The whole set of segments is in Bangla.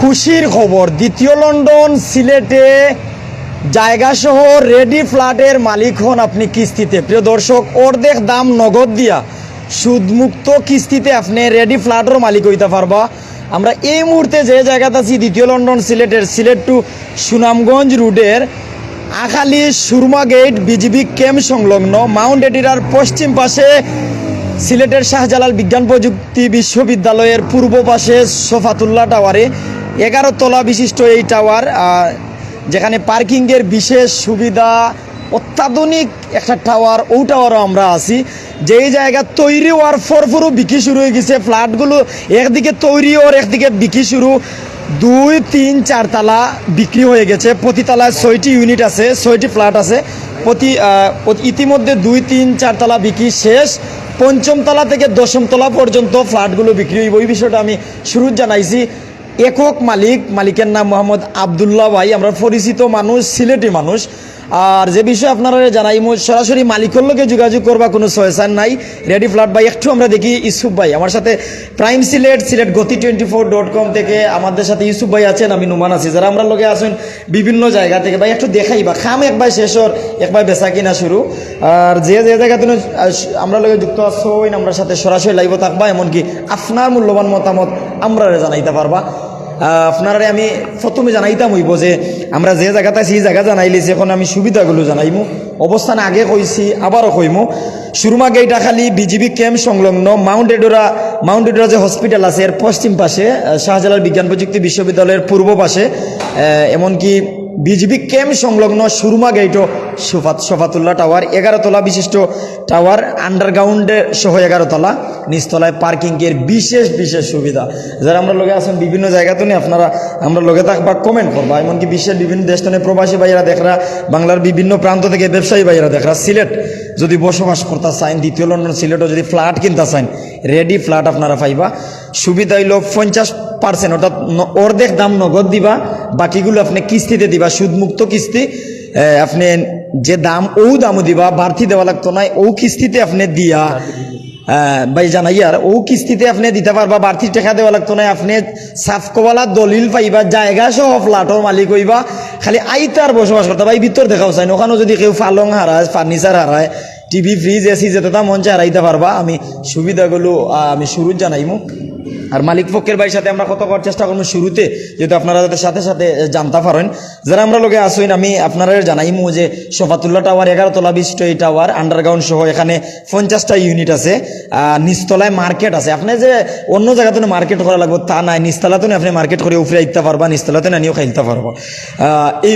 খুশির খবর। দ্বিতীয় লন্ডন, সিলেটে জায়গা সহ রেডি ফ্ল্যাটের মালিক হন আপনি কিস্তিতে। প্রিয় দর্শক, অর্ধেক দাম নগদ দিয়া সুদমুক্ত কিস্তিতে আপনি রেডি ফ্ল্যাটের মালিক হইতে পারবা। আমরা এই মুহূর্তে যে জায়গাতে আছি, দ্বিতীয় লন্ডন, সিলেটের সিলেট টু সুনামগঞ্জ রুটের Akhali Surma gate, BGB camp সংলগ্ন মাউন্ট এডিরার পশ্চিম পাশে সিলেটের শাহজালাল বিজ্ঞান প্রযুক্তি বিশ্ববিদ্যালয়ের পূর্ব পাশে সোফাতুল্লাহ টাওয়ারে এগারো তলা বিশিষ্ট এই টাওয়ার যেখানে পার্কিংয়ের বিশেষ সুবিধা, অত্যাধুনিক একটা টাওয়ার, ও টাওয়ারও আমরা আছি। যেই জায়গা তৈরি হওয়ার ফরফরও বিক্রি শুরু হয়ে গেছে। ফ্ল্যাটগুলো একদিকে তৈরি ওর একদিকে বিক্রি শুরু। দুই, তিন, চার তালা বিক্রি হয়ে গেছে। প্রতি তলায় ছয়টি ইউনিট আছে, ছয়টি ফ্ল্যাট আছে। প্রতি ইতিমধ্যে দুই, তিন, চার তলা বিক্রি শেষ। পঞ্চম তলা থেকে দশম তলা পর্যন্ত ফ্ল্যাটগুলো বিক্রি হইব। এই বিষয়টা আমি শুরু জানাইছি। একক মালিক, মালিকের নাম মোহাম্মদ আবদুল্লাহ ভাই। আমরা পরিচিত মানুষ, সিলেটি মানুষ। আর যে বিষয়ে আপনারা জানাই সরাসরি মালিকের লোকে যোগাযোগ করবা কোনো সয়সান নাই। রেডি ফ্ল্যাট ভাই একটু আমরা দেখি ইউসুফ ভাই। আমার সাথে প্রাইম সিলেট সিলেট গতি টোয়েন্টি ফোর ডট কম থেকে আমাদের সাথে ইউসুফ ভাই আছেন, আমি নুমান আছি। যারা আমরা লোকে আসেন বিভিন্ন জায়গা থেকে, ভাই একটু দেখাই বা খাম একবার শেষ হর একবার বেচা কিনা শুরু। আর যে যে জায়গা তুমি আমরা লোকে যুক্ত আছো আমরা সাথে সরাসরি লাইভ থাকবা। এমনকি আপনার মূল্যবান মতামত আমরা জানাইতে পারবা। আপনারা আমি প্রথমে জানাইতাম হইব যে আমরা যে জায়গাতে সেই জায়গা জানাইলিছি এখন আমি সুবিধাগুলো জানাইমু। অবস্থান আগে কইছি, আবারও কইমু। সুরমা গেইটা খালি বিজিবি ক্যাম্প সংলগ্ন মাউন্ট এডোরা মাউন্ট এডোরা যে হসপিটাল আছে, এর পশ্চিম পাশে শাহজালাল বিজ্ঞান প্রযুক্তি বিশ্ববিদ্যালয়ের পূর্ব পাশে এমনকি বিজিবি ক্যাম্প সংলগ্ন সুরমা গেইটও সোফাত সোফাতুল্লাহ টাওয়ার এগারো তলা বিশিষ্ট টাওয়ার আন্ডারগ্রাউন্ডে সহ এগারো তলা নিচতলায় পার্কিংয়ের বিশেষ বিশেষ সুবিধা। যারা আমরা লোকে আছেন বিভিন্ন জায়গাতে নিয়ে আপনারা আমরা লোকে থাকবা কমেন্ট করবা, এমনকি বিশ্বের বিভিন্ন দেশ থেকে প্রবাসী ভাইয়েরা দেখরা, বাংলার বিভিন্ন প্রান্ত থেকে ব্যবসায়ী ভাইয়েরা দেখরা, সিলেট যদি বসবাস করতে চান দ্বিতীয় লন্ডন সিলেটও যদি ফ্ল্যাট কিনতে চান রেডি ফ্ল্যাট আপনারা পাইবা। সুবিধা হইল পঞ্চাশ পার্সেন্ট অর্থাৎ অর্ধেক দাম নগদ দিবা, বাকিগুলো আপনি কিস্তিতে দিবা, সুদমুক্ত কিস্তি। আপনি যে দাম ও দামও দিবা, বাড়তি দেওয়া লাগতো না ও কিস্তিতে আপনি দিয়া ভাই জানাই আর ও কিস্তিতে আপনি দিতে পারবা, বাড়তি টাকা দেওয়া লাগতো না, আপনি সাফকোবালা দলিল পাইবা, জায়গা সহ ফ্ল্যাটর মালিক হইবা, খালি আইতার বসবাস করতে, ভাই ভিতর দেখাও চাই ওখানেও যদি কেউ ফালং হারায়, ফার্নিচার হারায়, টিভি, ফ্রিজ, এসি যেটা মঞ্চে হারাইতে পারবা, আমি সুবিধাগুলো আমি শুরু জানাইমু। আর মালিক পক্ষের ভাইয়ের সাথে আমরা কত করার চেষ্টা করব শুরুতে, যেহেতু আপনারা যাতে সাথে সাথে জানতে পারেন। যারা আমরা লোকে আসুন আমি আপনারা জানাইমু যে সোফাতুল্লাহ টাওয়ার এগারো তলা এই টাওয়ার আন্ডারগ্রাউন্ড সহ এখানে পঞ্চাশটা ইউনিট আছে নিচতলায় মার্কেট আছে। আপনি যে অন্য জায়গাতে মার্কেট করা লাগবে, তা নাই। নিচতলাতে আপনি মার্কেট করে উপরে আইতে পারবা, নিচতলাতে নিয়েও খাইতে পারব। এই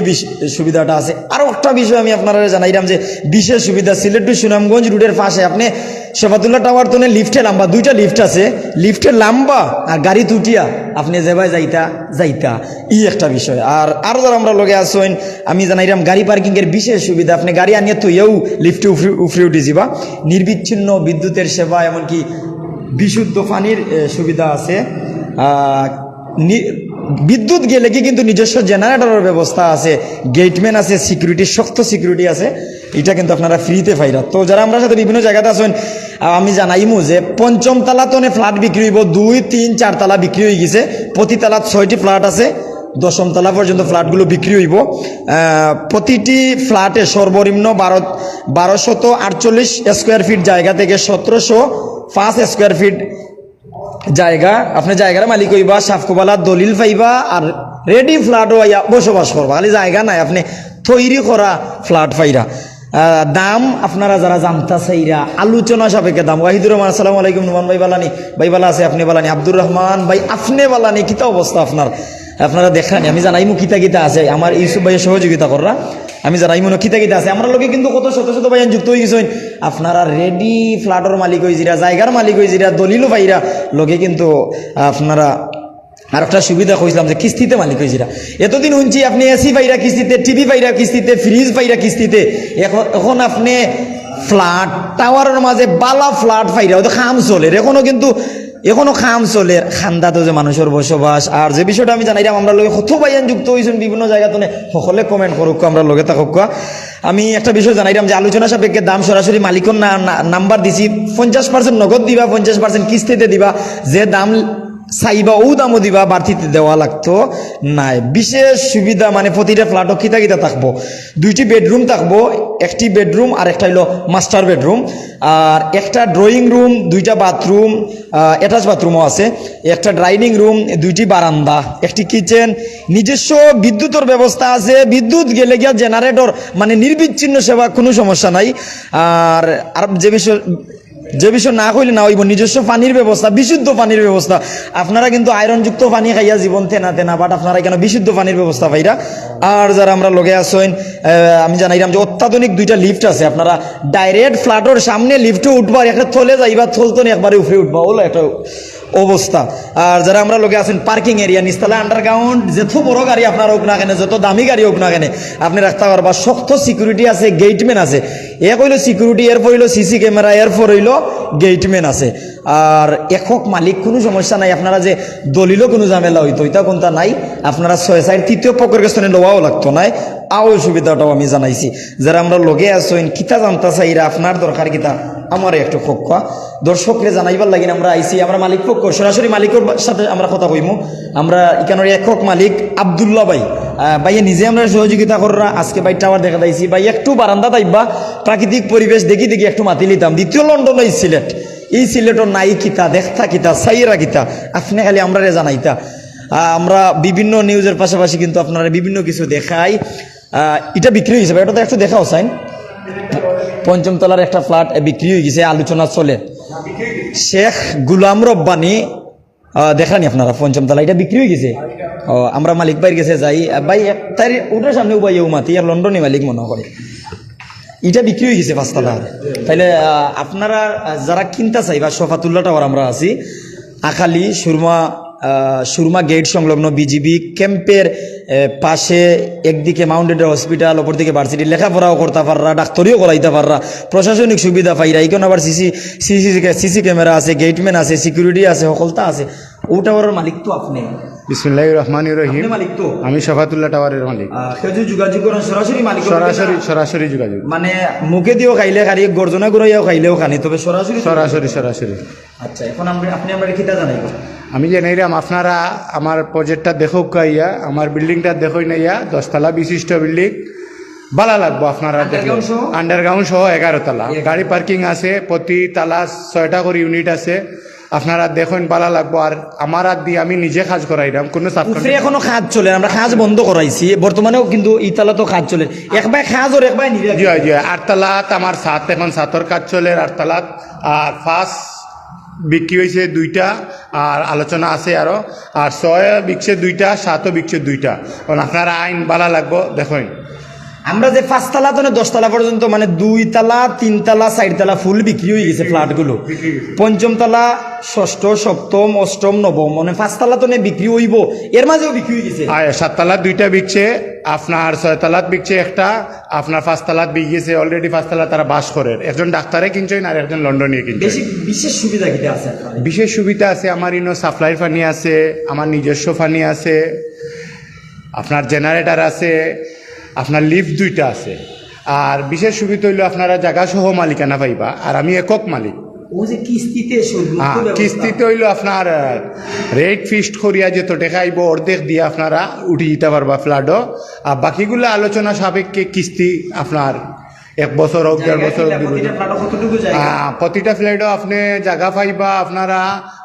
সুবিধাটা আছে। আরও একটা বিষয় আমি আপনারা জানাইলাম যে, বিশেষ সুবিধা সিলেট টু সুনামগঞ্জ রুটের পাশে আপনি শফাতুল্লাহ টাওয়ার তো লিফটে লম্বা, দুইটা লিফট আছে। লিফটে লাম্বা আর গাড়ি তুটিয়া আপনি যেভাবে যাইতা যাইতা। ই একটা বিষয়। আর আরও যারা আমরা লগে আসেন আমি জানাইলাম গাড়ি পার্কিংয়ের বিশেষ সুবিধা, আপনি গাড়ি আনিয়ে তুইও লিফটে উফরে উফরে উঠে যাবা নির্বিচ্ছিন্ন বিদ্যুতের সেবা এমনকি বিশুদ্ধ পানির সুবিধা আছে। বিদ্যুৎ গেলে কি কিন্তু নিজস্ব জেনারেটরের ব্যবস্থা আছে। গেটম্যান আছে, সিকিউরিটি, শক্ত সিকিউরিটি আছে। এটা কিন্তু আপনারা ফ্রিতে পাইরা তো যারা আমরা সাথে বিভিন্ন জায়গাতে আহ, আমি জানাইমু যে পঞ্চম তালা তো ফ্ল্যাট বিক্রি হইব দুই তিন চার তালা বিক্রি হয়ে গেছে। প্রতি তালাত ছয়টি ফ্ল্যাট আছে দশম তালা পর্যন্ত ফ্ল্যাটগুলো বিক্রি হইব। প্রতিটি ফ্ল্যাটে সর্বনিম্ন বারো বারোশত আটচল্লিশ স্কোয়ার ফিট জায়গা থেকে সতেরোশো পাঁচ স্কোয়ার ফিট জায়গা। আপনি জায়গার মালিক হইবা সাফকোবালা দলিল পাইবা আর রেডি ফ্ল্যাটও বসবাস করবা। খালি জায়গা নাই আপনি তৈরি করা ফ্ল্যাট পাইরা। দাম আপনারা যারা জানতা চাইরা আলোচনা সাপেক্ষে দাম। ওয়াহিদুর রহমান, আসসালামু আলাইকুম, নুমান ভাই বালানি। ভাই বালা আছে, আপনি বালানি। আব্দুর রহমান, ভাই, আপনি বালানি। কিতা অবস্থা আপনার? আপনারা দেখানি, আমি জানাইমু কিতা কিতা আছে। আমার ইউসুফ ভাইয়ের সহযোগিতা কররা। আমি জানাই মনে কিতা কিতা আছে। আমরা লোকে কিন্তু কত শত শত ভাইয়ান যুক্ত হয়ে গেছেন আপনারা রেডি ফ্ল্যাটর মালিক হয়ে জিরা জায়গার মালিক হয়ে জিরা দলিলও পাইরা লোকে কিন্তু আপনারা আর একটা সুবিধা কইছিলাম যে কিস্তিতে মালিক হয়েছিরা এতদিন শুনছি আপনি এসি পাইরা কিস্তিতে, টিভি পাইরা কিস্তিতে, ফ্রিজ পাইরা কিস্তিতে, এখন এখন আপনি ফ্ল্যাট, টাওয়ারের মাঝে বালা ফ্ল্যাট পাইরা ওদের খাম চলে এখনও কিন্তু এখনও খাম চলে। খান্দাতো যে মানুষের বসবাস, আর যে বিষয়টা আমি জানাইলাম, আমরা লোকে কত বাইয়ান যুক্ত হয়েছেন বিভিন্ন জায়গাতে সকলে কমেন্ট করুক, আমরা লগে থাকুক। আমি একটা বিষয় জানাইলাম যে আলোচনা সাপেক্ষে দাম সরাসরি মালিকর নাম্বার দিছি, পঞ্চাশ পার্সেন্ট নগদ দিবা, পঞ্চাশ পার্সেন্ট কিস্তিতে দিবা, যে দাম চাইবা ও দামও দিবা, বাড়তিতে দেওয়া লাগতো নাই। বিশেষ সুবিধা মানে প্রতিটা ফ্ল্যাটও কিতা কিতা থাকব। দুইটি বেডরুম থাকব, একটি বেডরুম আর একটা হইল মাস্টার বেডরুম আর একটা ড্রয়িং রুম দুইটা বাথরুম অ্যাটাচ বাথরুমও আছে। একটা ডাইনিং রুম দুইটি বারান্দা, একটি কিচেন নিজস্ব বিদ্যুতের ব্যবস্থা আছে। বিদ্যুৎ গেলে গিয়া জেনারেটর মানে নির্বিচ্ছিন্ন সেবা কোনো সমস্যা নাই। আর আর যে বিষয় যে বিষয় না কইলে না হইব। নিজস্ব পানির ব্যবস্থা, বিশুদ্ধ পানির ব্যবস্থা। আপনারা কিন্তু আয়রনযুক্ত পানি খাইয়া জীবন তেনা তেনা বাট আপনারা কেন বিশুদ্ধ পানির ব্যবস্থা পাইরা আর যারা আমরা লগে আসেন আমি জানাইলাম যে অত্যাধুনিক দুইটা লিফট আছে। আপনারা ডাইরেক্ট ফ্ল্যাটের সামনে লিফটে উঠবার, একটা থলে যাইবা থলতো একবারে উপরে উঠবা। হলো একটা অবস্থা। আর যারা আমরা লোকে আছেন পার্কিং এরিয়া নিস্তালা আন্ডারগ্রাউন্ড যত বড় গাড়ি আপনার হোক না কেন, যত দামি গাড়ি হোক না কেন, আপনি রাখতে পারবা শক্ত সিকিউরিটি আছে গেটম্যান আছে। এক হইল সিকিউরিটি এরপর হইল সিসি ক্যামেরা এরপর হইল গেটম্যান আছে। আর একক মালিক কোনো সমস্যা নাই, আপনারা যে দলিলও কোনো ঝামেলা হইতো এটা কোনটা নাই। আপনারা ছয় সাইড তৃতীয় পক্ষের কাছে লওয়াও লাগতো নাই। আও সুবিধাটাও আমি জানাইছি। যারা আমরা লগে আছেন কিতা জানতা চাইরা আপনার দরকার কিতা, আমার একটু পক্ষ দর্শকরে জানাইবার লাগিন আমরা আইসি আমরা মালিক পক্ষ, সরাসরি মালিকের সাথে আমরা কথা কইমু। আমরা এখানের একক মালিক আবদুল্লাহ ভাই। ভাইয়ে নিজে আমরা সহযোগিতা কররা আজকে ভাই টাওয়ার দেখা দাইছি ভাই একটু বারান্দা তাইবা প্রাকৃতিক পরিবেশ দেখি দেখি একটু মাতি লিতাম দ্বিতীয় লন্ডন এই সিলেট। এই সিলেটর নাই কিতা দেখতা কিতা সাইরা কিতা। আপনি খালি আমরা জানাইতা। আহ, আমরা বিভিন্ন নিউজের পাশাপাশি কিন্তু আপনারা বিভিন্ন কিছু দেখাই। এটা বিক্রি হয়েছে এটা তো একটু দেখাও সাইন। পঞ্চম তলার একটা ফ্ল্যাট বিক্রি হয়ে গেছে আলোচনা চলে। শেখ গুলাম রব্বানি দেখানি আপনারা পঞ্চম তলা? এটা বিক্রি হয়ে গেছে? ও, আমরা মালিক ভাইয়ের গেছে যাই। ভাই, এক তাই ওটার সামনে উবাই উমাতি আর লন্ডনে মালিক মনে করে। এটা বিক্রি হয়ে গেছে পাঁচতলা তাইলে আপনারা যারা কিনতে চাই বা সফাতুল্লাহ টাওয়ার আমরা আছি, আখালি, সুরমা সুরমা গেট সংলগ্ন বিজিবি ক্যাম্পের পাশে একদিকে মাউন্টেড হসপিটাল অপর দিকে ভার্সিটি লেখাপড়াও করতে পাররা, ডাক্তারিও করাইতে পাররা, প্রশাসনিক সুবিধা পাইরা এইখানে আবার সিসি সিসি সিসি ক্যামেরা আছে, গেটম্যান আছে, সিকিউরিটি আছে সকলতা আছে। ও টাওয়ারের মালিক তো আপনি। বিসমুল্লাহ রহমান রহিম। আমি শফাতুল্লাহ টাওয়ারের মালিক। আহ, কেউ যদি যোগাযোগ করেন সরাসরি মালিক সরাসরি সরাসরি যোগাযোগ। মানে মুখে দিয়েও খাইলে খারি গর্জনা ঘুরাইয়াও খাইলেও খানি তবে সরাসরি সরাসরি সরাসরি। আচ্ছা এখন আপনি আমরা খিতা জানাইব। আমি জানাইলাম আপনারা আমার প্রজেক্টটা দেখো কাইয়া আমার বিল্ডিংটা দশতলা বিশিষ্ট বিল্ডিং ভালো লাগবো আপনারা দেখলে? আন্ডারগ্রাউন্ড সহ? এগারো তলা গাড়ি পার্কিং আছে প্রতি তালা ছয়টা করে ইউনিট আছে। আপনারা দেখুন ভালো লাগবো। আর আমার হাত দিয়ে আমি নিজে কাজ করাইলাম কোনো এখনও কাজ চলে আমরা কাজ বন্ধ করাইছি। বর্তমানেও কিন্তু ইতালা তো কাজ চলে। একবার কাজ ওর একবার নিবে জি জি আটতলাত আমার সাত এখন সাতর কাজ চলে আর আটতলাত আর ফার্স্ট বিক্রি হয়েছে দুইটা আর আলোচনা আছে আরও। আর ছয় বিকছে দুইটা সাতও বিকছে দুইটা। কারণ আপনারা আইন বালা লাগবো দেখুন। আমরা যে পাঁচতলা তো দশতলা পর্যন্ত মানে দুই তালা তিনতলা চারতলা ফুল বিক্রি হয়ে গেছে ফ্ল্যাটগুলো। পঞ্চম তলা ষষ্ঠ সপ্তম অষ্টম নবম মানে পাঁচতলা তো নে বিক্রি হইব এর মাঝেও বিক্রি হয়ে গেছে। আর সাততলাত দুইটা বিকছে আপনার ছয় ছয়তলাত বিকছে একটা আপনার পাঁচ পাঁচতলাত বিকিয়েছে অলরেডি পাঁচ পাঁচতলা তারা বাস করে একজন ডাক্তারে কিনছেন আর একজন লন্ডনে কিনছেন বেশি বিশেষ সুবিধা কিটা আছে বিশেষ সুবিধা আছে আমার ইনো সাপ্লাই ফানি আছে আমার নিজস্ব ফানি আছে আপনার জেনারেটর আছে আপনার লিফট দুইটা আছে। আর বিশেষ সুবিধা হইল আপনারা জায়গা সহ মালিকানা পাইবা আর আমি একক মালিক। কিস্তিতে হ্যাঁ। কিস্তিতে হইল আপনার রেট ফিক্সড করিয়া যে তো টাকা আইব অর্ধেক দিয়ে আপনারা উঠি দিতে পারবা ফ্ল্যাটও আর বাকিগুলো আলোচনা সাপেক্ষে কিস্তি আপনার এক বছর হোক দেড় বছর প্রতিটা ফ্ল্যাটও আপনি জায়গা পাইবা আপনারা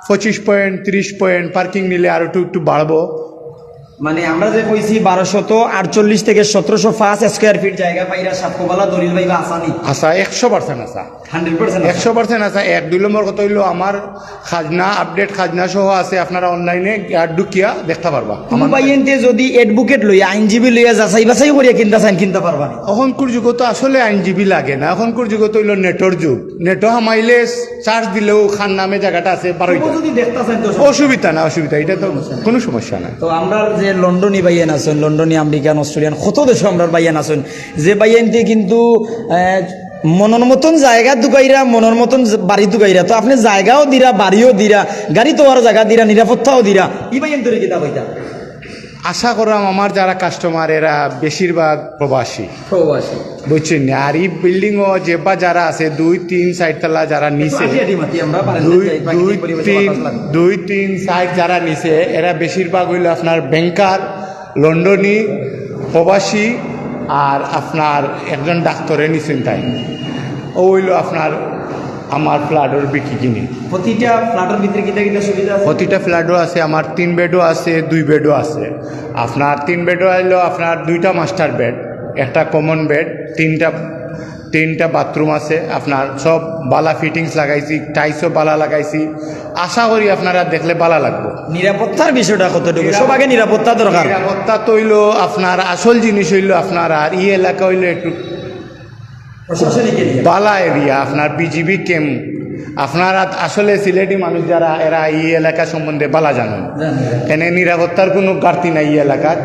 পঁচিশ পয়েন্ট ত্রিশ পয়েন্ট পার্কিং নিলে আর একটু একটু বাড়বো। মানে আমরা যে কইছি বারোশত আটচল্লিশ থেকে সতেরোশো পাঁচ স্কোয়ার ফিট জায়গা পাইরা সাতকোবালা দলিল পাইবা আসানি আসা একশো পার্সেন্ট আসা হান্ড্রেড পার্সেন্ট একশো পার্সেন্ট আসা এক দুই নম্বর কথা হইল আমার খাজনা আপডেট খাজনা সহ আছে আপনারা অনলাইনে ঢুকিয়া দেখতে পারবা। আমার বাইয়েন্তে যদি এডভোকেট লইয়া আইনজীবী লইয়া যাচাই বাছাই করিয়া কিনতে চান কিনতে পারবা না? এখনকার যুগ তো আসলে আইনজীবী লাগে না। এখনকার যুগ তো হইল নেটর যুগ। নেটো হামাইলে চার্জ দিলেও খান নামে জায়গাটা আছে তবু যদি দেখতে চান অসুবিধা না অসুবিধা। এটা তো কোনো সমস্যা নাই। তো আমরা যে লন্ডনী বাইয়ান আছেন লন্ডনই আমেরিকান, অস্ট্রেলিয়ান কত দেশে আমরা বাইয়ান আছেন, যে বাইয়ানটি কিন্তু মনের মতন জায়গা দুকাইরা মনের মতন বাড়ি দুকাইরা তো আপনি জায়গাও দিরা, বাড়িও দিরা, গাড়ি তোয়ার জায়গা দিরা, নিরাপত্তাও দিরা ই বাইয়ান তৈরি কিতাব কইতা আশা করলাম আমার যারা কাস্টমার এরা বেশিরভাগ প্রবাসী। প্রবাসী। বুঝছেন? আর এই বিল্ডিংও যে বা যারা আছে দুই তিন চারতলা যারা নিচে দুই দুই তিন দুই তিন সাইড যারা নিচে এরা বেশিরভাগ হইল আপনার ব্যাংকার লন্ডনি প্রবাসী আর আপনার একজন ডাক্তারের নিছেন তাই। ও হইল আপনার আমার ফ্ল্যাটের বিক্রি কিনে। প্রতিটা ফ্ল্যাটের ভিতরে কিটা কিটা সুবিধা আছে? প্রতিটা ফ্ল্যাটও আছে আমার তিন বেডও আছে দুই বেডও আছে। আপনার তিন বেডও হইল আপনার দুইটা মাস্টার বেড একটা কমন বেড তিনটা তিনটা বাথরুম আছে। আপনার সব বালা ফিটিংস লাগাইছি টাইসও বালা লাগাইছি। আশা করি আপনারা দেখলে বালা লাগবে। নিরাপত্তার বিষয়টা কতটুকু? সব আগে নিরাপত্তা দরকার। নিরাপত্তা তো হইল আপনার আসল জিনিস হইল আপনার আর ই এলাকা হইল একটু বালা এরিয়া আপনার বিজিবি ক্যাম্প আপনারা আসলে সিলেটি মানুষ যারা এরা এই এলাকা সম্বন্ধে বালা জানেন। এনে নিরাপত্তার কোনো ঘাটতি নাই এই এলাকার।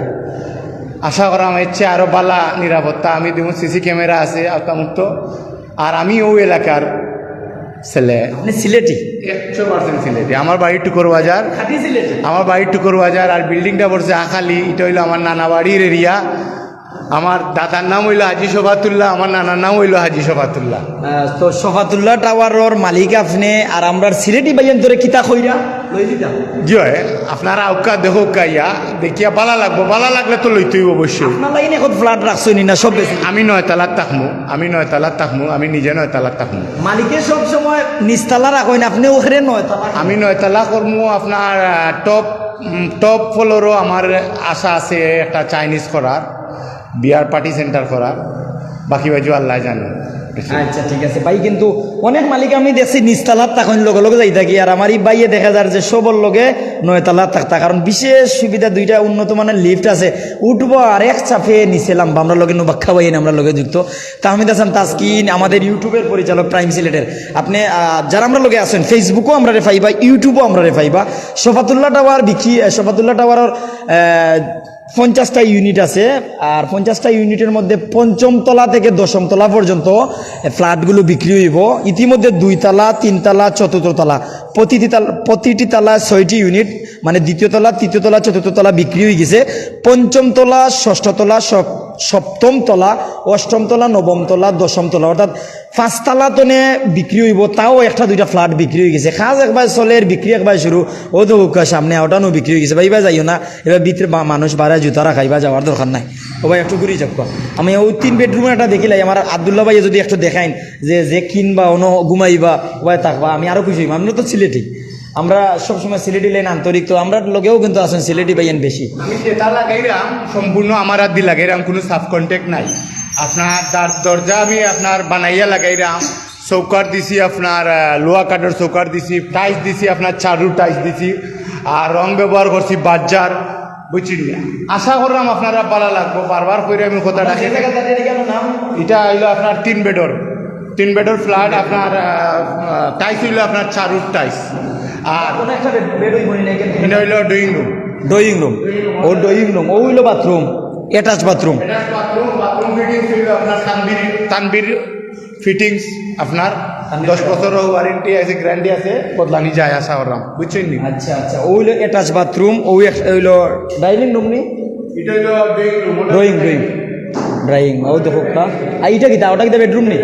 আশা করা আমার ইচ্ছে আরও বালা নিরাপত্তা। আমি দেখুন সিসি ক্যামেরা আছে আওতামুক্ত। আর আমি ওই এলাকার ছেলে। সিলেটি? একশো পার্সেন্ট সিলেটি। আমার বাড়ি টুকর বাজার আমার বাড়ি টুকর বাজার আর বিল্ডিংটা পড়ছে আখালি। এটা হইল আমার নানা বাড়ির এরিয়া। আমার দাদার নাম হইল হাজি শোভাতুল্লাহ আমার নানার নাম হইল হাজি শোভাতুল্লাহ। তো শফাতুল্লাহ টাওয়ারের মালিক আপনি আর আমরা সিলেটি বাইয়ান ধরে কিতা কইরা? লই দিতা জি হয় আপনারা আউকা দেখো কাইয়া দেখিয়া বালা লাগবো বালা লাগলে তো লইতেই অবশ্যই। আপনার এখন ফ্ল্যাট রাখছই না সব বেশি আমি নয় তালাত তাকমু আমি নয় তালাত তাকমু আমি নিজে নয় তালাত তাকমু। মালিকে সব সময় নিস্তালা রাখেন আপনি ওখানে নয় তালা আমি নয় তালা করমু আপনার টপ টপ ফ্লোরও আমার আশা আছে একটা চাইনিজ করার। বিয়ার পার্টি সেন্টার করা বাকি বাজু আল্লাহ জানে। আচ্ছা ঠিক আছে। ভাই, কিন্তু অনেক মালিক আমি দেখছি নিস্তালাত তখন লগে লগে যাই থাকি, আর আমার এই বাইয়ে দেখা যায় যে সবর লগে নয় তালাত থাকতা। কারণ বিশেষ সুবিধা দুইটা উন্নত মানের লিফট আছে। উঠবো আর এক চাপে নিছিলাম আমরা লগে নুবাক্ষা বাইন আমরা লগে যুক্ত। তাহমিদ হাসান তাসকিন, আমাদের ইউটিউবের পরিচালক প্রাইম সিলেটের। আপনি যারা আমরা লগে আছেন ফেসবুকও আমরা রে পাইবা ইউটিউবও আমরা রে পাইবা শফাতুল্লাহ টাওয়ার বিক্রি শফাতুল্লাহ টাওয়ারের পঞ্চাশটা ইউনিট আছে, আর পঞ্চাশটা ইউনিটের মধ্যে পঞ্চম তলা থেকে দশম তলা পর্যন্ত ফ্ল্যাটগুলো বিক্রি হইব। ইতিমধ্যে দুই তালা, তিন তালা, চতুর্থ তলা। প্রতিটি তালা, প্রতিটি তলা ছয়টি ইউনিট মানে দ্বিতীয় তলা, তৃতীয় তলা, চতুর্থ তলা বিক্রি হয়ে গেছে। পঞ্চম তলা, ষষ্ঠ তলা, সপ্তম তলা অষ্টম তলা নবম তলা দশম তলা অর্থাৎ পাঁচতলা তনে বিক্রি হইব, তাও একটা দুইটা ফ্ল্যাট বিক্রি হয়ে গেছে। খাজ একবার চলে এর বিক্রি একবার শুরু, ও তো সামনে ওটানো বিক্রি হয়ে গেছে। ভাই এবার যাইও না এবার ভিতরে বা- মানুষ বাড়ায় জুতা রাখা এবার যাওয়ার দরকার নাই। ও ভাই, একটু ঘুরি যাক আমি ওই তিন বেডরুমে একটা দেখিলাই, আমার আবদুল্লাহ ভাই যদি একটু দেখাইন যে যে কিনবা, অন ঘুমাইবা, ও ভাই থাকবা আমি আরও খুশি হইব। আমরা তো সিলেটি। আমরা সবসময় সিলেটি লাইন আন্তরিক, তো আমরা লোকেও কিন্তু আছেন সিলেটি ভাইয়ান বেশি। আমি যেটা লাগাইলাম, সম্পূর্ণ আমার হাত দিয়ে লাগাইলাম, কোনো সাব কন্ট্যাক্ট নাই। আপনার দার- দরজা আমি আপনার বানাইয়া লাগাইলাম চৌকার দিছি আপনার লোহা কাঠের চৌকার দিছি টাইস দিছি আপনার চারু টাইস দিছি আর রং ব্যবহার করছি বাজার বুঝছি না? আশা করলাম আপনারা ভালো লাগবো বারবার করে আমি কথা ডাকি। এটা হইল আপনার তিন বেডর। তিন বেডর ফ্ল্যাট আপনার টাইস হইল আপনার চারুর টাইস আর এটা হইল ড্রয়িং রুম। Drawing room. ও ড্রয়িং রুম ও হইল বাথরুম অ্যাটাচ বাথরুম। ফিটিংস আপনার তানবির তানবির ফিটিংস আপনার দশ বছর ওয়ারেন্টি আছে গ্যারান্টি আছে বদলানি যায় আশা করলাম বুঝছেন নি? আচ্ছা আচ্ছা। ও হইল অ্যাটাচ বাথরুম ও এক- ডাইনিং রুম নি? এটা হইল ড্রয়িং ড্রয়িং ড্রয়িং ও দেখো কা। আর এটা কিতা ওটা কিতা বেডরুম নি?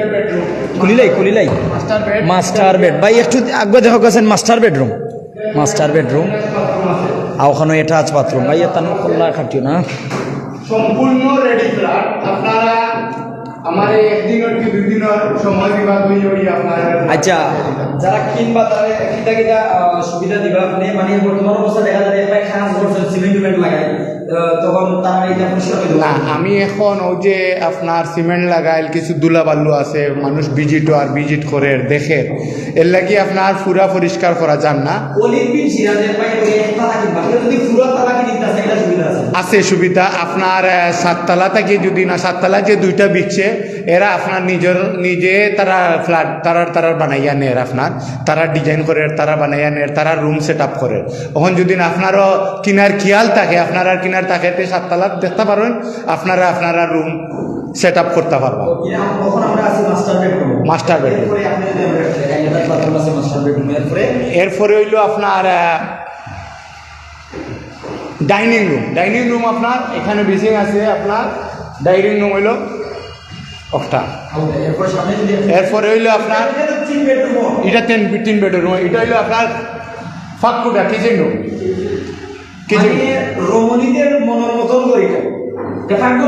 খুলিলাই খুলিলাই। মাস্টার বেড মাস্টার বেড ভাই একটু আগে দেখো গেছেন মাস্টার বেডরুম মাস্টার বেডরুম আর ওখানে অ্যাটাচ বাথরুম ভাই এটা খোলা খাটিও না। সম্পূর্ণ রেডি ফ্ল্যাট আপনারা আমার এই একদিনের কি দুই দিনের সময় দিবা দুই ওই আপনার আচ্ছা। যারা কিনবা তারা কিটা কিটা সুবিধা দিবা। আপনি মানে বর্তমান অবস্থা দেখা যায় একটা খাস বছর সিমেন্ট টিমেন্ট লাগাই আহ, তখন তারা এটা পরিষ্কার করে না আমি এখন ওই যে আপনার সিমেন্ট লাগাইল কিছু দুলা বালু আছে মানুষ ভিজিট আর ভিজিট করে দেখে। এর লাগি আপনার পুরা পরিষ্কার করা যান না। আছে? সুবিধা আপনার সাততলা থেকে যদি না সাততলা যে দুইটা বিচ্ছে এরা আপনার নিজের নিজে তারা ফ্ল্যাট তারার তারার বানাইয়া নেয় আপনার। তারা ডিজাইন করে তারা বানাইয়া নেয় তারা রুম সেট আপ করে। তখন যদি আপনারও কিনার খেয়াল থাকে আপনার আর কিনার থাকে সাততলা দেখতে পারবেন আপনারা আপনারা রুম সেট আপ করতে পারবেন। মাস্টার বেডরুম এরপরে হইল আপনার ডাইনিং রুম ডাইনিং রুম আপনার এখানে বেসিং আছে আপনার ডাইনিং রুম হইল একটা। এরপর হইল আপনার এটা তিন বেডরুম এটা তিন বেডরুম এটা হইল আপনার ফাঁকুটা কিচেন রুম রমণীদের মনের মতন করে ফাঁকু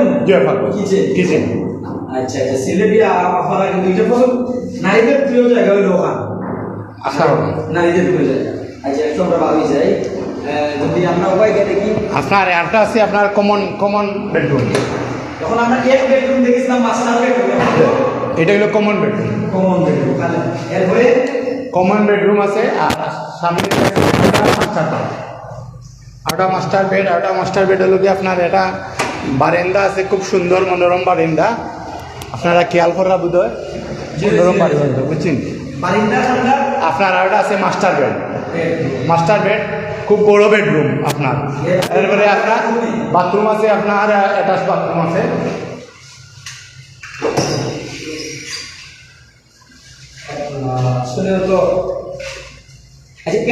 কিচেন কিচেন আচ্ছা আচ্ছা সিলেটি আপনারা কিন্তু এটা পছন্দ। নারীদের প্রিয় জায়গা হইল ওখান। আচ্ছা নারীদের প্রিয় জায়গা। আচ্ছা একটু আমরা ভাবি যাই। যদি আমরা উভয়কে দেখি। আপনার একটা আছে আপনার কমন কমন বেডরুম যখন আমরা এক বেডরুম দেখেছিলাম মাস্টার বেডরুম এটা হলো কমন বেডরুম কমন বেডরুম এরপরে কমন বেডরুম আছে আর সামনে মাস্টার আটা মাস্টার বেড আটা মাস্টার বেড হলো কি আপনার এটা বারেন্দা আছে খুব সুন্দর মনোরম বারেন্দা। আপনারা খেয়াল করা বোধ হয় মনোরম বারেন্দা বুঝছেন? আপনার? আরেকটা আছে মাস্টার বেড মাস্টার বেড খুব বড় বেডরুম আপনার। এরপরে আপনার বাথরুম আছে আপনার অ্যাটাচ বাথরুম আছে। আচ্ছা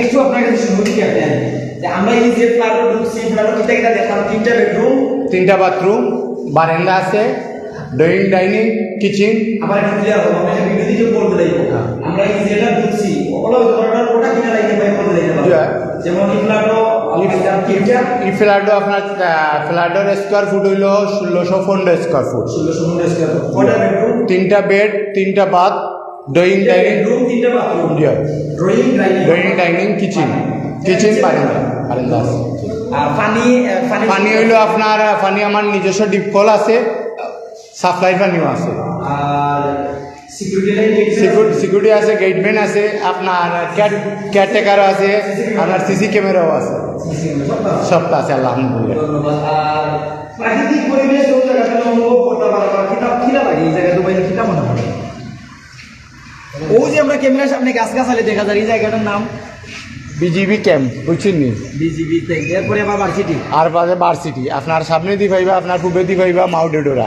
একটু আপনার কাছে শুনুন কি আপনি যে আমরা এই যে ফ্ল্যাটে ঢুকছি ফ্ল্যাটে কিটা কিটা দেখলাম তিনটা বেডরুম তিনটা বাথরুম বারেন্দা আছে ড্রয়িং ডাইনিং কিচেন আমার একটু ক্লিয়ার আমরা ভিডিও দিকে বলতে লাগবো আমরা এই যেটা ঢুকছি ওগুলো ওটা ওটা কিনা বলতে. যেমন এই ফ্ল্যাটও তিনটা এই ফ্ল্যাটও আপনার ফ্ল্যাটের স্কোয়ার ফুট হইল ষোলোশো পনেরো স্কোয়ার ফুট ষোলোশো তিনটা বেড তিনটা বাথ ড্রয়িং ডাইনিং বেডরুম তিনটা bathroom. Drawing dining drawing dining kitchen বারান্দা আছে আর পানি পানি পানি হইল আপনার পানি আমার নিজস্ব ডিপ কল আছে সাপ্লাই পানিও আছে। সিকিউরিটি আছে। গেটম্যান আছে আপনার কেয়ারটেকারও আছে আপনার সিসি ক্যামেরাও আছে। সবটা আছে। আলহামদুলিল্লাহ। প্রাকৃতিক পরিবেশ অনুভব করতে পারবা কিতাব কিনা লাগে এই জায়গা দুবাই কিতাব মনে হয়। ও যে আমরা ক্যামেরার সামনে গাছ গাছালি দেখা যায় এই জায়গাটার নাম বিজিবি ক্যাম্প বুঝছেন নি? বিজিবি এরপরে আবার ভার্সিটি আর পাশে ভার্সিটি আপনার সামনে দি পাইবা আপনার পূবে দি পাইবা মাউডেডোরা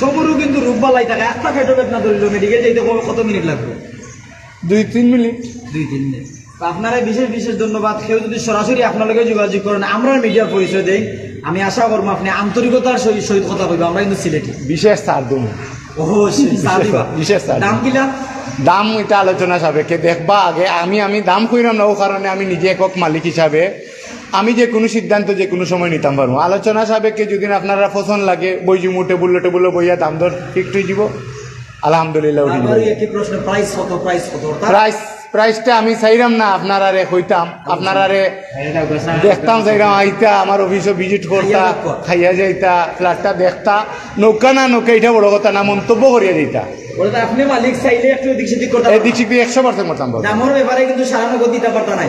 সবরও কিন্তু রূপবালাই থাকে একটা পেটো বেদনা ধরিল মেডিকেল যাইতে কত- মিনিট লাগবে? দুই তিন মিনিট। দুই তিন মিনিট। আপনারা বিশেষ বিশেষ ধন্যবাদ। কেউ যদি সরাসরি আপনাদেরকে যোগাযোগ করেন আমরা মিডিয়ার পরিচয় দেই। আমি আশা করব আপনি আন্তরিকতার সহিত সহিত কথা বলব আমরা কিন্তু সিলেটি। বিশেষ ছাড় দুম। ও বিশেষ। দাম। কিলা দাম এটা আলোচনা সাপেক্ষে। দেখবা আগে আমি আমি দাম কইরাম না ও কারণে আমি নিজে একক মালিক হিসাবে আমি যে কোনো সিদ্ধান্ত যে কোনো সময় নিতাম পারব। আলোচনা সাপেক্ষে যদি আপনারা পছন্দ লাগে বইজুমু টেবুল টেবুল বইয়া দাম দর ঠিক হয়ে যাব। আলহামদুলিল্লাহ উঠে প্রশ্ন প্রাইস প্রাইসটা আমি চাইরাম না আপনারা রে কইতাম। আপনারা রে দেখতাম চাইরাম আইতা আমার অফিসে ভিজিট করতা খাইয়া যাইতা। খাইয়া যাইতা ফ্ল্যাটটা দেখতা। নৌকা না নৌকা এটা বড় কথা না মন্তব্য করিয়া যাইতা ওটা আপনি মালিক চাইলে একটু এদিক সেদিক করতে এই দিক শিখতে একশো পার্সেন্ট করতাম বাবু। দামর ব্যাপারে কিন্তু সারা নগদ দিতে পারতা নাই।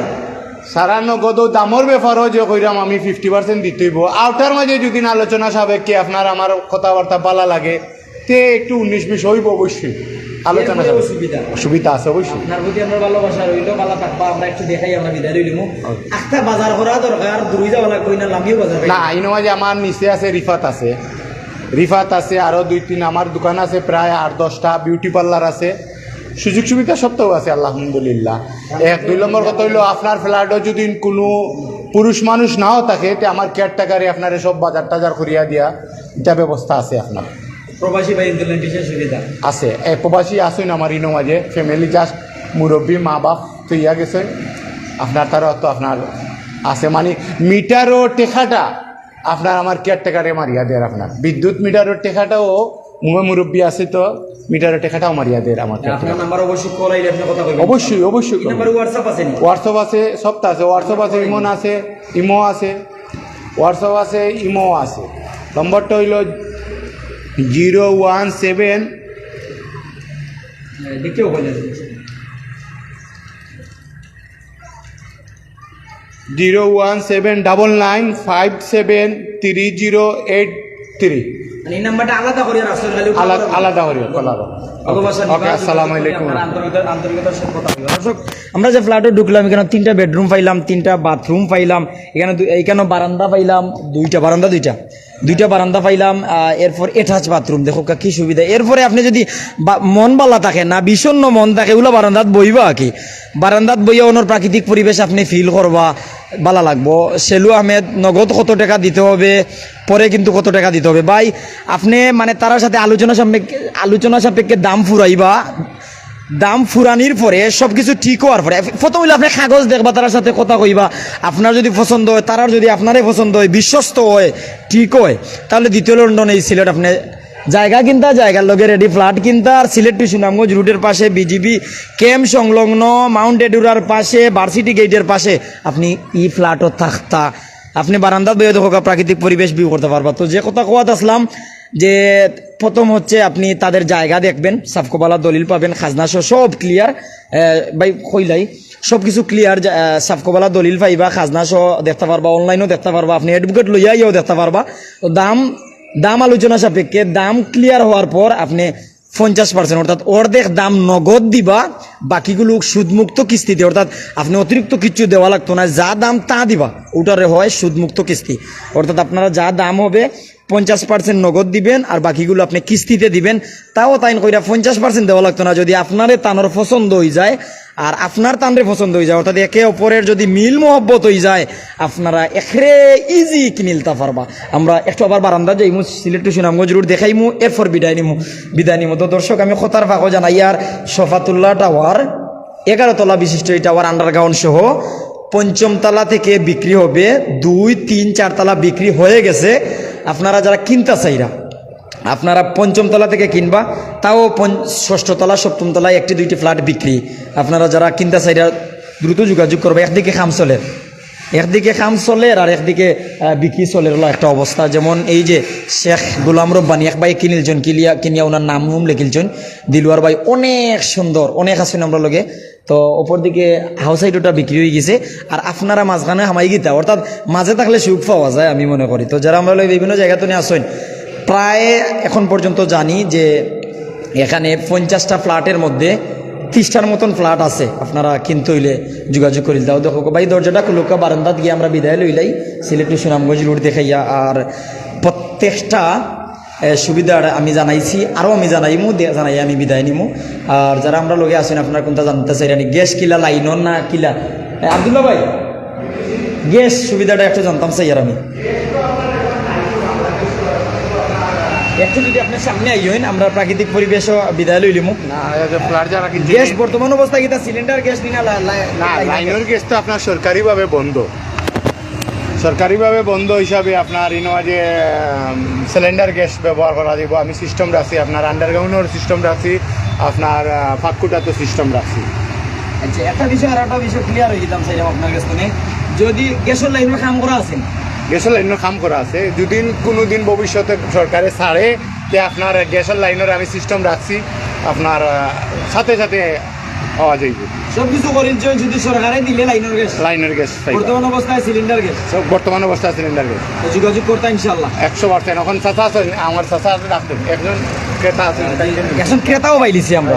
সারা নগদ দামর ব্যাপারও যে কইরাম আমি ফিফটি পার্সেন্ট দিতেইব আউটার মাঝে যদি আলোচনা আপনার আমার কথাবার্তা পালা লাগে তে একটু উনিশ বিশ হইব অবশ্যই। আলোচনা। অসুবিধা। অসুবিধা আছে অবশ্যই। আপনার প্রতি আমরা ভালোবাসা রইল ভালো থাকবা আমরা একটু দেখাই আমরা বিদায় রইলিমু একটা বাজার করা দরকার দূরে যাওয়া লাগবে না লামিও বাজার না এই নয় যে আমার নিচে আছে রিফাত আছে। রিফাত আছে আরও দুই তিন আমার দোকান আছে প্রায় আট দশটা বিউটি পার্লার আছে। সুযোগ সুবিধা সত্ত্বেও আছে আলহামদুলিল্লাহ। এক দুই নম্বর কথা হইল আপনার ফ্ল্যাটও যদি কোনো পুরুষ মানুষ নাও থাকে তে আমার কেয়ারটাকারে আপনার সব বাজার টাজার করিয়া দিয়া এটা ব্যবস্থা আছে আপনার। প্রবাসী বা সুবিধা? আছে। এ প্রবাসী আসুন আমার ইনো মাঝে ফ্যামিলি জাস্ট মুরব্বী মা বাপ তৈয়া গেছেন। আপনার তারা তো আপনার আছে। মানে মিটারও টেকাটা আপনার আমার কেয়ারটেকারে মারিয়া দেয় আপনার। বিদ্যুৎ মিটারের টেকাটাও মুমে মুরব্বী আছে তো মিটারের টেকাটাও মারিয়া দেয় আমার। অবশ্যই অবশ্যই অবশ্যই হোয়াটসঅ্যাপ আছে নি হোয়াটসঅ্যাপ আছে সবটা আছে। হোয়াটসঅ্যাপ আছে ইমন আছে ইমো আছে। হোয়াটসঅ্যাপ আছে ইমো আছে। নম্বরটা হইল জিরো ওয়ান সেভেন দেখতেও বলে zero one seven double nine five seven three zero eight three. মানে এই নাম্বারটা আলাদা খালি আলাদা আমরা যে ফ্ল্যাটে ঢুকলাম এখানে তিনটা বেডরুম পাইলাম তিনটা বাথরুম পাইলাম এখানে এখানে বারান্দা পাইলাম দুইটা বারান্দা দুইটা। দুইটা বারান্দা পাইলাম এরপর এটাচ বাথরুম দেখো কি সুবিধা। এরপরে আপনি যদি মন বালা থাকে না, বিষণ্ণ মন থাকে, ওগুলো বারান্দাত বইবা কি? বারান্দাত বইয়া অন্য প্রাকৃতিক পরিবেশ আপনি ফিল করবা, বালা লাগবো। সেলু আহমেদ, নগদ কত টাকা দিতে হবে? পরে কিন্তু কত টাকা দিতে হবে? ভাই, আপনি মানে তার সাথে আলোচনা সাপেক্ষে আলোচনা সাপেক্ষে দাম ফুরাইবা। দাম ফুরানির পরে সব কিছু ঠিক হওয়ার পরে, প্রথম হইলে আপনি কাগজ দেখবা, তার সাথে কথা কইবা। আপনার যদি পছন্দ হয় তারার যদি আপনারই পছন্দ হয়, বিশ্বস্ত হয়, ঠিক হয়। তাহলে দ্বিতীয় লন্ডন এই সিলেট আপনি জায়গা কিনতা, জায়গার লগে রেডি ফ্ল্যাট কিনতা, আর সিলেট টু সুনামগঞ্জ রুটের পাশে বিজিবি ক্যাম্প সংলগ্ন মাউন্ট এডুরার পাশে ভার্সিটি গেটের পাশে আপনি ই ফ্ল্যাটও থাকতা। আপনি বারান্দাত বইয়ে দেখো প্রাকৃতিক পরিবেশ ভিউ করতে পারবা। তো যে কথা কোয়াত আসলাম যে প্রথম হচ্ছে আপনি তাদের জায়গা দেখবেন সাফকোবালা দলিল পাবেন, খাজনা সব ক্লিয়ার ভাই কইলাই সব কিছু ক্লিয়ার সাফকোবালা দলিল পাইবা, খাজনা সহ দেখতে পারবা অনলাইনও দেখতে পারবা, আপনি অ্যাডভোকেট লইয়া ইয়েও দেখতে পারবা। তো দাম দাম আলোচনা সাপেক্ষে দাম ক্লিয়ার হওয়ার পর আপনি পঞ্চাশ পার্সেন্ট অর্থাৎ অর্ধেক দাম নগদ দিবা, বাকিগুলো সুদমুক্ত কিস্তিতে, অর্থাৎ আপনি অতিরিক্ত কিছু দেওয়া লাগতো না, যা দাম তা দিবা, ওটারে হয় সুদমুক্ত কিস্তি। অর্থাৎ আপনারা যা দাম হবে পঞ্চাশ পার্সেন্ট নগদ দিবেন আর বাকিগুলো আপনি কিস্তিতে দিবেন, তাও তাইন কইরা পঞ্চাশ পার্সেন্ট দেওয়া লাগতো না। যদি আপনারে তানোর পছন্দ হয়ে যায়, আর আপনার তানরে পছন্দ হয়ে যায়, অর্থাৎ একে অপরের যদি মিল মোহব্বত হয়ে যায়, আপনারা এখরে ইজি কিনিলতা পারবা। আমরা একটু আবার বারান্দা যাইমু, সিলেট টু সুনামগঞ্জ রুট দেখাইমু, এরপর বিদায় নিমু। বিদায় নিমু। তো দর্শক, আমি খতার ফাঁকো জানাই, আর সফাতুল্লাহ টাওয়ার, এগারো তলা বিশিষ্ট এই টাওয়ার আন্ডারগ্রাউন্ড সহ পঞ্চম তলা থেকে বিক্রি হবে, দুই, তিন, চার তলা বিক্রি হয়ে গেছে। আপনারা যারা কিনতে চাইরা আপনারা পঞ্চম তলা থেকে কিনবা তাও ষষ্ঠ তলা সপ্তম তলায় একটি দুইটি ফ্ল্যাট বিক্রি। আপনারা যারা কিনতে চাইরা দ্রুত যোগাযোগ করবে একদিকে খাম চলে একদিকে খাম চলে আর একদিকে আহ, বিক্রি চলে হলো একটা অবস্থা। যেমন এই যে শেখ গোলাম রব্বানি এক ভাই কিনিলছেন কিলিয়া কিনিয়া ওনার নাম হুম লিখিলছেন দিলুয়ার ভাই অনেক সুন্দর অনেক আছেন আমরা লগে তো ওপর দিকে হাউস ওটা বিক্রি হয়ে গেছে। আর আপনারা মাঝখানে হামাই গীতা, অর্থাৎ মাঝে থাকলে সুখ পাওয়া যায় আমি মনে করি। তো যারা আমরা বিভিন্ন জায়গাতে নিয়ে আসেন, প্রায় এখন পর্যন্ত জানি যে এখানে পঞ্চাশটা ফ্ল্যাটের মধ্যে ত্রিশটার মতন ফ্ল্যাট আছে। আপনারা কিনতে হইলে যোগাযোগ করিল দাও দেখো ভাই দরজাটা খুলুকা বারান্দাত গিয়ে আমরা বিদায় লইলাই। সিলেট টু সুনামগঞ্জ রুট দেখাইয়া, আর প্রত্যেকটা সুবিধার আমি জানাইছি আরও আমি জানাইমু জানাই আমি বিদায় নিমু। আর যারা আমরা লগে আছেন আপনার কোনটা জানতে চাই গ্যাস কিলা লাইনর না কিলা? এ, আব্দুল্লাহ ভাই গ্যাস সুবিধাটা একটু জানতাম চাই আর আমি। একটু যদি আপনার সামনে আইয়েন আমরা প্রাকৃতিক পরিবেশও বিদায় ফ্ল্যাট যারা গ্যাস বর্তমান অবস্থায় সিলিন্ডার গ্যাস নিনা লা- লা- না লাইনের গ্যাস তো আপনার সরকারিভাবে বন্ধ। সরকারিভাবে বন্ধ হিসাবে আপনার ইনো যে সিলিন্ডার গ্যাস ব্যবহার করা যাব আমি সিস্টেম রাখছি আপনার আন্ডারগ্রাউন্ডের সিস্টেম রাখছি আপনার ফাঁকুটা তো সিস্টেম রাখছি আচ্ছা একটা বিষয় আর একটা বিষয় ক্লিয়ার হয়ে যেতাম চাইলাম আপনার কাছে যদি গ্যাসের লাইনের কাম করা আছেন গ্যাসের লাইনের কাম করা আছে। দুদিন কোনো দিন ভবিষ্যতে সরকারে ছাড়ে তে আপনার গ্যাসের লাইনের আমি সিস্টেম রাখছি আপনার সাথে সাথে হওয়া যাইব সব কিছু করেন যে যদি সরকারে দিলে লাইনের গ্যাস। লাইনের গ্যাস বর্তমান অবস্থায় সিলিন্ডার গ্যাস। সব বর্তমান অবস্থা সিলিন্ডার গ্যাস। যোগাযোগ করতে ইনশাল্লাহ একশো পার্সেন্ট। এখন চাচা আমার চাচা আছে রাখতেন একজন ক্রেতা ক্রেতাও পাইলিছি আমরা।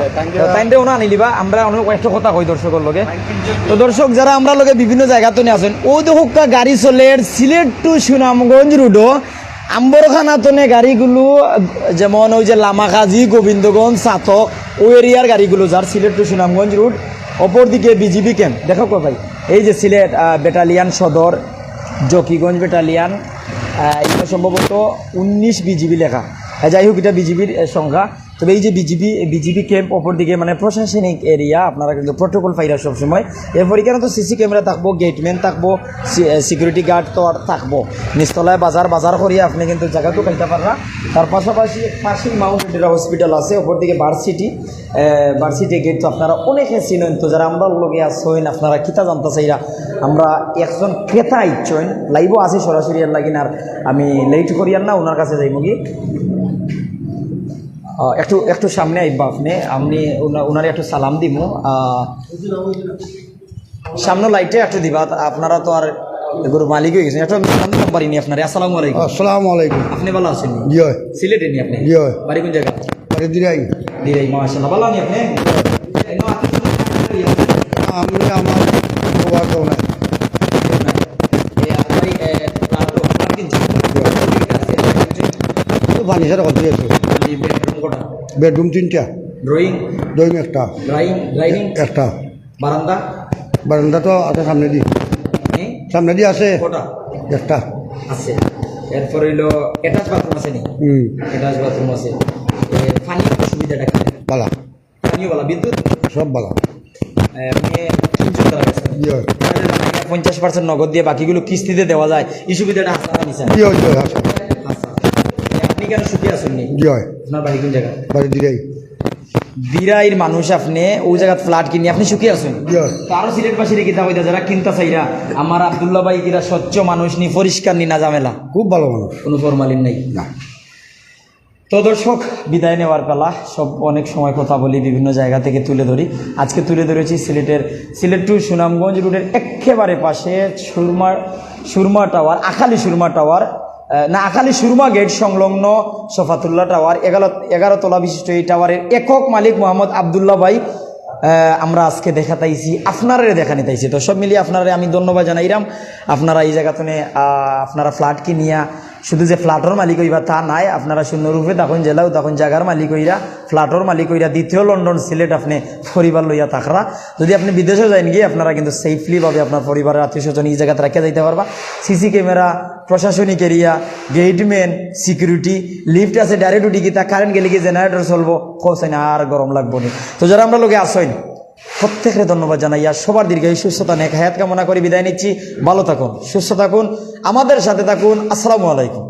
ওনা আনিলিবা আমরা অনেক কয়েকটা কথা কই দর্শকের লগে। তো দর্শক যারা আমরা লগে বিভিন্ন জায়গাতে নিয়ে আসেন ও দেখো গাড়ি চলে সিলেট টু সুনামগঞ্জ রুডো আম্বরখানাতনে গাড়িগুলো যেমন ওই যে লামাকাজি গোবিন্দগঞ্জ সাতক ওই এরিয়ার গাড়িগুলো যার সিলেট টু সুনামগঞ্জ রুট অপরদিকে বিজিবি ক্যাম্প। দেখো কো ভাই, এই যে সিলেট ব্যাটালিয়ান সদর, জকিগঞ্জ ব্যাটালিয়ান এটা সম্ভবত উনিশ বিজিবি লেখা। যাই হোক, এটা বিজিবির সংখ্যা। তবে এই যে বিজিবি বিজিবি ক্যাম্প অপর দিকে মানে প্রশাসনিক এরিয়া আপনারা কিন্তু প্রোটোকল পাইরা সবসময়। এরপর এখানে তো সিসি ক্যামেরা থাকব গেটম্যান থাকব সিকিউরিটি গার্ড তো আর থাকব। নিচতলায় বাজার বাজার করিয়ে আপনি কিন্তু জায়গাতো খাইতে পাররা তার পাশাপাশি পাশেই মাউন্ট হসপিটাল আছে অপর দিকে ভার্সিটি ভার্সিটি গেট তো আপনারা অনেকে চিনেন তো, যারা আমরা লগে আসছেন আপনারা কিতা জানতে চাইরা? আমরা একজন ক্রেতা ইচ্ছেন লাইভও আছে সরাসরি আর লাগিন আর আমি লেট করিয়ার না ওনার কাছে যাইব কি একটু একটু সামনে আইবা আপনি আমি ওনা- ওনারে একটু সালাম দিব সামনে লাইটে একটু দিবা আপনারা তো আর এগুলো মালিক হয়ে গেছেন একটু আমি দিতে পারিনি আপনারে আসসালামু আলাইকুম আসসালামু আলাইকুম আপনি ভালো আছেন জি হয় সিলেটে নি আপনি জি হয় বাড়ি কোন জায়গা বাড়ি দিরাই দিরাই মাশাআল্লাহ ভালো আনি আপনি আমি আমার বাবা তো নাই এই আপনার এই, বেডরুম তিনটা। ড্রয়িং ড্রয়িং একটা। ড্রাইং ড্রাইভিং একটা। বারান্দা? বারান্দা তো আছে সামনে দিয়ে। হ্যাঁ? সামনে দি আছে। কোটা? একটা। আছে। এরপর হইল অ্যাটাচ বাথরুম আছে নি? হুম। অ্যাটাচ বাথরুম আছে। এ, পানির সুবিধাটা কি? বালা। পানিও বলা। বিদ্যুৎ? সব বালা। বেচেন। ইয়ে পঞ্চাশ পার্সেন্ট নগদ দিয়ে বাকিগুলো কিস্তিতে দেওয়া যায়। এই সুবিধাটা হাসপাতাল আচ্ছা আপনি কেন সুখী আছেন নি ইয়ে আপনার বাড়ি কোন জায়গা? বাড়ি দিলেই দিরাইর মানুষ আপনি ওই ফ্ল্যাট কিনি আপনি সুখী আছেন? কারও সিলেট পাশে রেখে দাও যারা কিনতে চাইরা। আমার আবদুল্লাহ ভাই কিরা স্বচ্ছ মানুষ নি পরিষ্কার নি না ঝামেলা। খুব ভালো মানুষ। কোনো ফরমালিন নাই? না। তো দর্শক বিদায় নেওয়ার পালা। সব অনেক সময় কথা বলি বিভিন্ন জায়গা থেকে তুলে ধরি। আজকে তুলে ধরেছি সিলেটের সিলেট টু সুনামগঞ্জ রুটের একেবারে পাশে সুরমা সুরমা টাওয়ার আখালি সুরমা টাওয়ার আহ, না আখালি সুরমা গেট সংলগ্ন সফাতুল্লাহ টাওয়ার এগারো এগারো তলা বিশিষ্ট এই টাওয়ারের একক মালিক মোহাম্মদ আবদুল্লাহ ভাই আমরা আজকে দেখাতাইছি আপনারে দেখানি তাইছি তো সব মিলিয়ে আপনারা আমি ধন্যবাদ জানাইরাম। আপনারা এই জায়গাতে আপনারা ফ্ল্যাট কিনিয়া শুধু যে ফ্ল্যাটর মালিক হইবা তা নাই আপনারা শূন্যরূপে তখন জেলাও তখন জায়গার মালিক হইরা ফ্ল্যাটর মালিক হইরা দ্বিতীয় লন্ডন সিলেট আপনি পরিবার লইয়া থাকরা। যদি আপনি বিদেশে যাইন গিয়ে আপনারা কিন্তু সেফলিভাবে আপনার পরিবারের আত্মীয় স্বজন এই জায়গাতে রাখিয়া যাইতে পারবা। সিসি ক্যামেরা প্রশাসনিক এরিয়া গেটম্যান, সিকিউরিটি, লিফট আছে, ডাইরেক্ট উঠি গিয়ে কারেন্ট গেলে কি জেনারেটর চলবো? কোসাই না আর গরম লাগবো না। তো যারা আমরা লোকে আসইন প্রত্যেকের ধন্যবাদ জানাই আর সবার দীর্ঘায়ু সুস্থতা নেক হায়াত কামনা করে। বিদায় নিচ্ছি। ভালো থাকুন, সুস্থ থাকুন, আমাদের সাথে থাকুন। আসসালামু আলাইকুম।